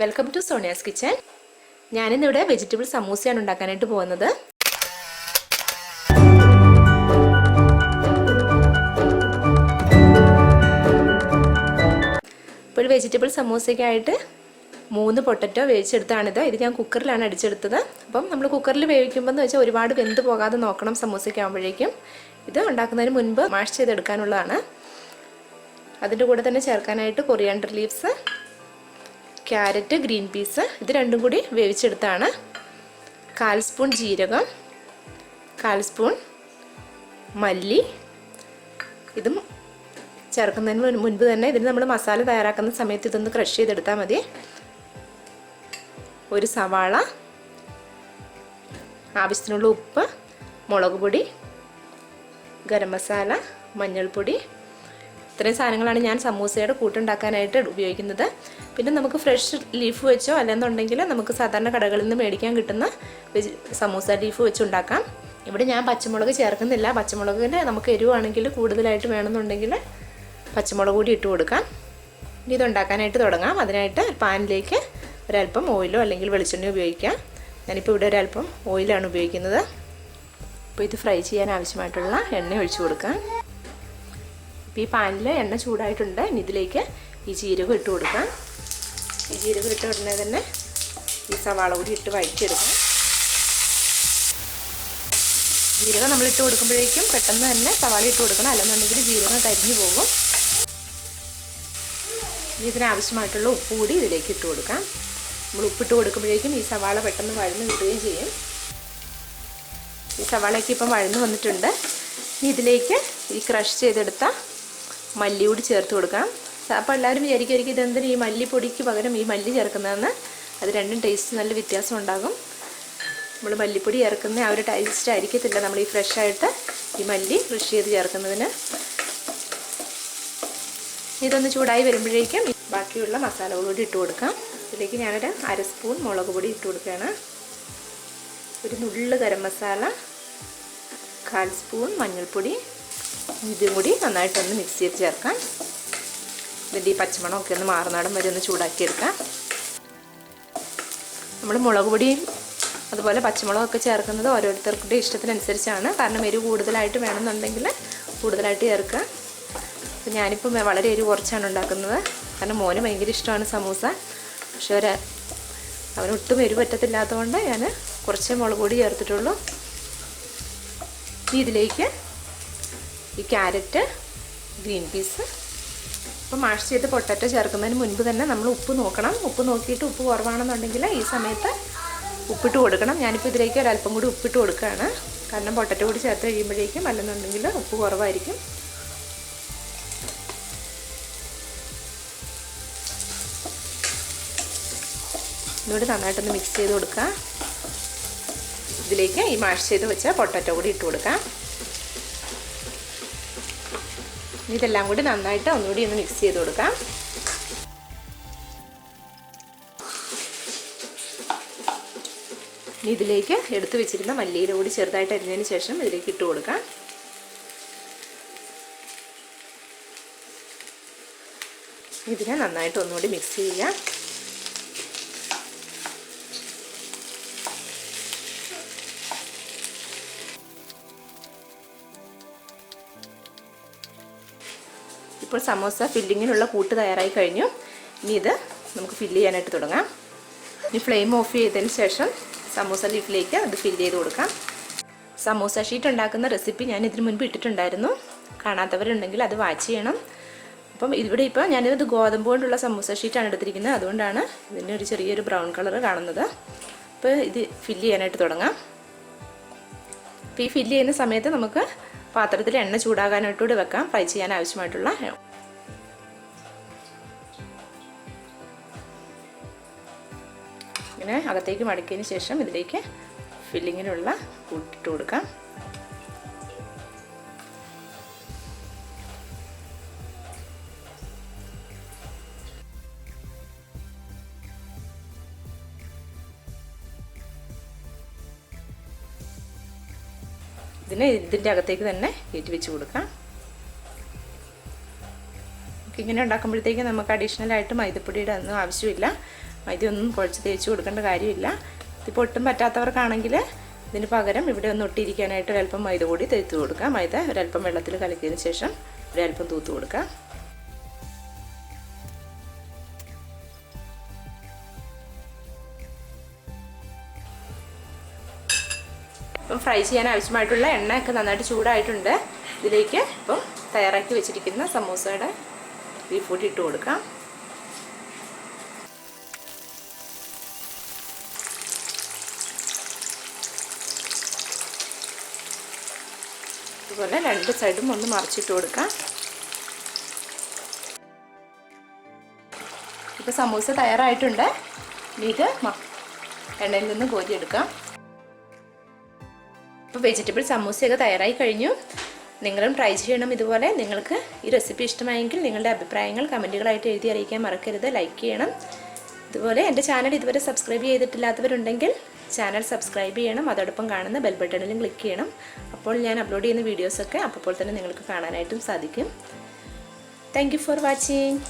Welcome to Sonia's kitchen ഞാനിന്നിവിടെ vegetable സമൂസയാണ് ഉണ്ടാക്കാനായിട്ട് പോകുന്നത്. ഇപ്പോൾ വെജിറ്റബിൾ സമൂസയ്ക്കായിട്ട് മൂന്ന് പൊട്ടറ്റോ വേവിച്ചെടുത്താണിത് ഇത് ഞാൻ കുക്കറിലാണ് അടിച്ചെടുത്തത്. അപ്പം നമ്മൾ കുക്കറിൽ വേവിക്കുമ്പോൾ എന്ന് വെച്ചാൽ ഒരുപാട് വെന്ത് പോകാതെ നോക്കണം സമൂസയ്ക്കാകുമ്പോഴേക്കും ഇത് ഉണ്ടാക്കുന്നതിന് മുൻപ് മാഷ് ചെയ്തെടുക്കാനുള്ളതാണ്. അതിന്റെ കൂടെ തന്നെ ചേർക്കാനായിട്ട് coriander leaves carrot green peas ഇത് രണ്ടും കൂടി വേവിച്ചെടുത്താണ്. കാൽ സ്പൂൺ ജീരകം കാൽ സ്പൂൺ മല്ലി. ഇതും ചേർക്കുന്നതിന് മുൻപ് തന്നെ ഇതിന് നമ്മൾ മസാല തയ്യാറാക്കുന്ന സമയത്ത് ഇതൊന്ന് ക്രഷ് ചെയ്തെടുത്താൽ മതി. ഒരു സവാള ആവശ്യത്തിനുള്ള ഉപ്പ് മുളക് പൊടി ഗരം മസാല മഞ്ഞൾപ്പൊടി ഇത്രയും സാധനങ്ങളാണ് ഞാൻ സമൂസയുടെ കൂട്ടുണ്ടാക്കാനായിട്ട് ഉപയോഗിക്കുന്നത്. പിന്നെ നമുക്ക് ഫ്രഷ് ലീഫ് വെച്ചോ അല്ലെന്നുണ്ടെങ്കിൽ നമുക്ക് സാധാരണ കടകളിൽ നിന്ന് മേടിക്കാൻ കിട്ടുന്ന സമൂസ ലീഫ് വെച്ച് ഉണ്ടാക്കാം. ഇവിടെ ഞാൻ പച്ചമുളക് ചേർക്കുന്നില്ല. പച്ചമുളകിന് നമുക്ക് എരിവാണെങ്കിൽ കൂടുതലായിട്ട് വേണമെന്നുണ്ടെങ്കിൽ പച്ചമുളക് കൂടി ഇട്ട് കൊടുക്കാം. ഇനി ഇതുണ്ടാക്കാനായിട്ട് തുടങ്ങാം. അതിനായിട്ട് പാനിലേക്ക് ഒരല്പം ഓയിലോ അല്ലെങ്കിൽ വെളിച്ചെണ്ണയോ ഉപയോഗിക്കാം. ഞാനിപ്പോൾ ഇവിടെ ഒരല്പം ഓയിലാണ് ഉപയോഗിക്കുന്നത്. അപ്പോൾ ഇത് ഫ്രൈ ചെയ്യാൻ ആവശ്യമായിട്ടുള്ള എണ്ണ ഒഴിച്ചു കൊടുക്കാം. അപ്പോൾ ഈ പാനിൽ എണ്ണ ചൂടായിട്ടുണ്ട്. ഇനി ഇതിലേക്ക് ഈ ജീരകം ഇട്ട് കൊടുക്കാം. ഈ ജീരകം ഇട്ട് ഉടനെ തന്നെ ഈ സവാള കൂടി ഇട്ട് വഴറ്റിയെടുക്കാം. ജീരകം നമ്മൾ ഇട്ട് കൊടുക്കുമ്പോഴേക്കും പെട്ടെന്ന് തന്നെ സവാള ഇട്ട് കൊടുക്കണം. അല്ലെന്നുണ്ടെങ്കിൽ ജീരകം കരിഞ്ഞു പോകും. ഇനി ഇതിനാവശ്യമായിട്ടുള്ള ഉപ്പ് കൂടി ഇതിലേക്ക് ഇട്ട് കൊടുക്കാം. നമ്മൾ ഉപ്പിട്ട് കൊടുക്കുമ്പോഴേക്കും ഈ സവാള പെട്ടെന്ന് വഴന്ന് കിട്ടുകയും ചെയ്യും. ഈ സവാളയൊക്കെ ഇപ്പം വഴന്ന് വന്നിട്ടുണ്ട്. ഇനി ഇതിലേക്ക് ഈ ക്രഷ് ചെയ്തെടുത്ത മല്ലി കൂടി ചേർത്ത് കൊടുക്കാം അപ്പോൾ എല്ലാവരും വിചാരിക്കുമായിരിക്കും ഇതെന്തിനും ഈ മല്ലിപ്പൊടിക്ക് പകരം ഈ മല്ലി ചേർക്കുന്നതെന്ന്? അത് രണ്ടും ടേസ്റ്റ് നല്ല വ്യത്യാസം ഉണ്ടാകും. നമ്മൾ മല്ലിപ്പൊടി ചേർക്കുന്ന ആ ഒരു ടേസ്റ്റ് ആയിരിക്കത്തില്ല. നമ്മൾ ഈ ഫ്രഷായിട്ട് ഈ മല്ലി കൃഷി ചെയ്ത് ചേർക്കുന്നതിന്. ഇതൊന്ന് ചൂടായി വരുമ്പോഴേക്കും ബാക്കിയുള്ള മസാലകൾ കൂടി ഇട്ട് കൊടുക്കാം. ഇതിലേക്ക് ഞാനൊരു അര സ്പൂൺ മുളക് പൊടി ഇട്ട് കൊടുക്കുകയാണ്. ഒരു നുള്ള് ഗരം മസാല കാൽ സ്പൂൺ മഞ്ഞൾപ്പൊടി ഇതും കൂടി നന്നായിട്ടൊന്ന് മിക്സ് ചെയ്ത് ചേർക്കാം. ഇതിന്റെ ഈ പച്ചമണമൊക്കെ ഒന്ന് മാറുന്നാടം വരെ ഒന്ന് ചൂടാക്കിയെടുക്കാം. നമ്മൾ മുളക് പൊടിയും അതുപോലെ പച്ചമുളകൊക്കെ ചേർക്കുന്നത് ഓരോരുത്തർക്കുടെ ഇഷ്ടത്തിനനുസരിച്ചാണ്. കാരണം എരിവ് കൂടുതലായിട്ട് വേണമെന്നുണ്ടെങ്കിൽ കൂടുതലായിട്ട് ചേർക്കുക. അപ്പോൾ ഞാനിപ്പോൾ വളരെ എരിവ് കുറച്ചാണ് ഉണ്ടാക്കുന്നത്. കാരണം മോന് ഭയങ്കര ഇഷ്ടമാണ് സമൂസ. പക്ഷെ ഒരു അവനൊട്ടും എരിവ് പറ്റത്തില്ലാത്തതുകൊണ്ട് ഞാൻ കുറച്ച് മുളക് പൊടി ചേർത്തിട്ടുള്ളൂ. ഇതിലേക്ക് ഈ ക്യാരറ്റ് ഗ്രീൻ പീസ്. അപ്പോൾ മാഷ് ചെയ്ത് പൊട്ടറ്റോ ചേർക്കുന്നതിന് മുൻപ് തന്നെ നമ്മൾ ഉപ്പ് നോക്കണം. ഉപ്പ് നോക്കിയിട്ട് ഉപ്പ് കുറവാണെന്നുണ്ടെങ്കിൽ ഈ സമയത്ത് ഉപ്പിട്ട് കൊടുക്കണം. ഞാനിപ്പോൾ ഇതിലേക്ക് ഒരല്പം കൂടി ഉപ്പിട്ട് കൊടുക്കുകയാണ്. കാരണം പൊട്ടറ്റോ കൂടി ചേർത്ത് കഴിയുമ്പോഴേക്കും അല്ലെന്നുണ്ടെങ്കിൽ ഉപ്പ് കുറവായിരിക്കും. ഇതുകൂടി നന്നായിട്ടൊന്ന് മിക്സ് ചെയ്ത് കൊടുക്കുക. ഇതിലേക്ക് ഈ മാഷ് ചെയ്ത് വെച്ച പൊട്ടറ്റോ കൂടി ഇട്ട് കൊടുക്കാം ഇതെല്ലാം കൂടി നന്നായിട്ട് ഒന്നുകൂടി ഒന്ന് മിക്സ് ചെയ്ത് കൊടുക്കാം. ഇതിലേക്ക് എടുത്തു വെച്ചിരുന്ന മല്ലിയില കൂടി ചെറുതായിട്ട് അരിഞ്ഞതിന് ശേഷം ഇതിലേക്ക് ഇട്ട് കൊടുക്കാം. ഇതിനെ നന്നായിട്ട് ഒന്നുകൂടി മിക്സ് ചെയ്യുക. ഇപ്പോൾ സമോസ ഫില്ലിങ്ങിനുള്ള കൂട്ട് തയ്യാറായി കഴിഞ്ഞു. ഇനി ഇത് നമുക്ക് ഫില്ല് ചെയ്യാനായിട്ട് തുടങ്ങാം. ഇനി ഫ്ലെയിം ഓഫ് ചെയ്തതിന് ശേഷം സമോസ ലീഫിലേക്ക് അത് ഫില്ല് ചെയ്ത് കൊടുക്കാം. സമോസ ഷീറ്റ് ഉണ്ടാക്കുന്ന റെസിപ്പി ഞാൻ ഇതിനു മുൻപ് ഇട്ടിട്ടുണ്ടായിരുന്നു. കാണാത്തവരുണ്ടെങ്കിൽ അത് വാച്ച് ചെയ്യണം. അപ്പം ഇവിടെ ഇപ്പോൾ ഞാനിത് ഗോതമ്പ് കൊണ്ടുള്ള സമൂസ ഷീറ്റാണ് എടുത്തിരിക്കുന്നത്. അതുകൊണ്ടാണ് ഇതിന്റെ ഒരു ചെറിയൊരു ബ്രൗൺ കളർ കാണുന്നത്. അപ്പോൾ ഇത് ഫില്ല് ചെയ്യാനായിട്ട് തുടങ്ങാം. അപ്പോൾ ഈ ഫില്ല് ചെയ്യുന്ന സമയത്ത് നമുക്ക് പാത്രത്തിൽ എണ്ണ ചൂടാകാനായിട്ടൂടെ വെക്കാം. ഫ്രൈ ചെയ്യാൻ ആവശ്യമായിട്ടുള്ള ഇങ്ങനെ അകത്തേക്ക് മടക്കിയതിന് ശേഷം ഇതിലേക്ക് ഫില്ലിങ്ങിനുള്ള കൂട്ടിട്ട് കൊടുക്കാം. ഇതിനെ ഇതിന്റെ അകത്തേക്ക് തന്നെ കയറ്റി വെച്ച് കൊടുക്കാം. ഇങ്ങനെ ഉണ്ടാക്കുമ്പോഴത്തേക്ക് നമുക്ക് അഡീഷണൽ ആയിട്ട് മൈദപ്പൊടിയുടെ ഒന്നും ആവശ്യമില്ല. മൈദയൊന്നും കുഴച്ച് തേച്ച് കൊടുക്കേണ്ട കാര്യമില്ല. ഇതിപ്പോൾ ഒട്ടും പറ്റാത്തവർക്കാണെങ്കിൽ ഇതിന് പകരം ഇവിടെ ഒന്ന് ഒട്ടിയിരിക്കാനായിട്ട് ഒരല്പം മൈദ കൂടി തേത്ത് കൊടുക്കാം. മൈദ ഒരല്പം വെള്ളത്തിൽ കലക്കിയതിന് ശേഷം ഒരല്പം തൂത്ത് കൊടുക്കാം. ഇപ്പം ഫ്രൈ ചെയ്യാൻ ആവശ്യമായിട്ടുള്ള എണ്ണയൊക്കെ നന്നായിട്ട് ചൂടായിട്ടുണ്ട്. ഇതിലേക്ക് ഇപ്പം തയ്യാറാക്കി വെച്ചിരിക്കുന്ന സമൂസയുടെ ബീഫ് ഇട്ട് കൊടുക്കാം. ഇതുപോലെ രണ്ട് സൈഡും ഒന്ന് മറിച്ചിട്ട് കൊടുക്കാം. ഇപ്പോൾ സമൂസ തയ്യാറായിട്ടുണ്ട്. ഇത് എണ്ണയിൽ നിന്ന് കോരിയെടുക്കാം ഇപ്പോൾ വെജിറ്റബിൾ സമൂസയൊക്കെ തയ്യാറായി കഴിഞ്ഞു. നിങ്ങളും ട്രൈ ചെയ്യണം ഇതുപോലെ. നിങ്ങൾക്ക് ഈ റെസിപ്പി ഇഷ്ടമായെങ്കിൽ നിങ്ങളുടെ അഭിപ്രായങ്ങൾ കമന്റുകളായിട്ട് എഴുതി അറിയിക്കാൻ മറക്കരുത്. ലൈക്ക് ചെയ്യണം. ഇതുപോലെ എന്റെ ചാനൽ ഇതുവരെ സബ്സ്ക്രൈബ് ചെയ്തിട്ടില്ലാത്തവരുണ്ടെങ്കിൽ ചാനൽ സബ്സ്ക്രൈബ് ചെയ്യണം. അതോടൊപ്പം കാണുന്ന ബെൽ ബട്ടണിലും ക്ലിക്ക് ചെയ്യണം. അപ്പോൾ ഞാൻ അപ്ലോഡ് ചെയ്യുന്ന വീഡിയോസൊക്കെ അപ്പോൾ തന്നെ നിങ്ങൾക്ക് കാണാനായിട്ടും സാധിക്കും. Thank for watching